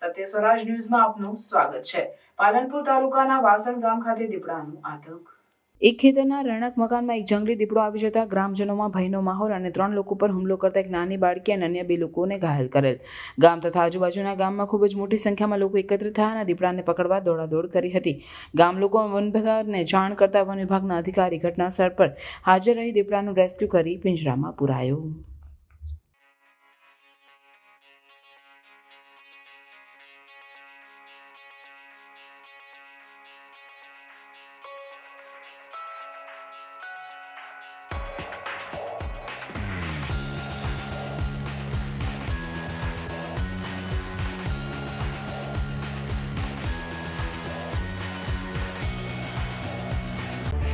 સત્ય સ્વરાજ ન્યૂઝમાં આપનું સ્વાગત છે. પાલનપુર તાલુકાના વાસણ ગામ ખાતે દીપડાનું આતંક. એક ખેતરના રહેણાંક મકાનમાં એક જંગલી દીપડો આવી જતા ગ્રામજનોમાં ભયનો માહોલ અને ત્રણ લોકો પર હુમલો કરતા એક નાની બાળકી અને અન્ય બે લોકોને ઘાયલ કરેલ. ગામ તથા આજુબાજુના ગામમાં ખૂબ જ મોટી સંખ્યામાં લોકો એકત્રિત થયા અને દીપડાને પકડવા દોડાદોડ કરી હતી. ગામ લોકો વન વિભાગને જાણ કરતા વન વિભાગના અધિકારી ઘટના સ્થળ પર હાજર રહી દીપડાનું રેસ્ક્યુ કરી પિંજરામાં પુરાયો.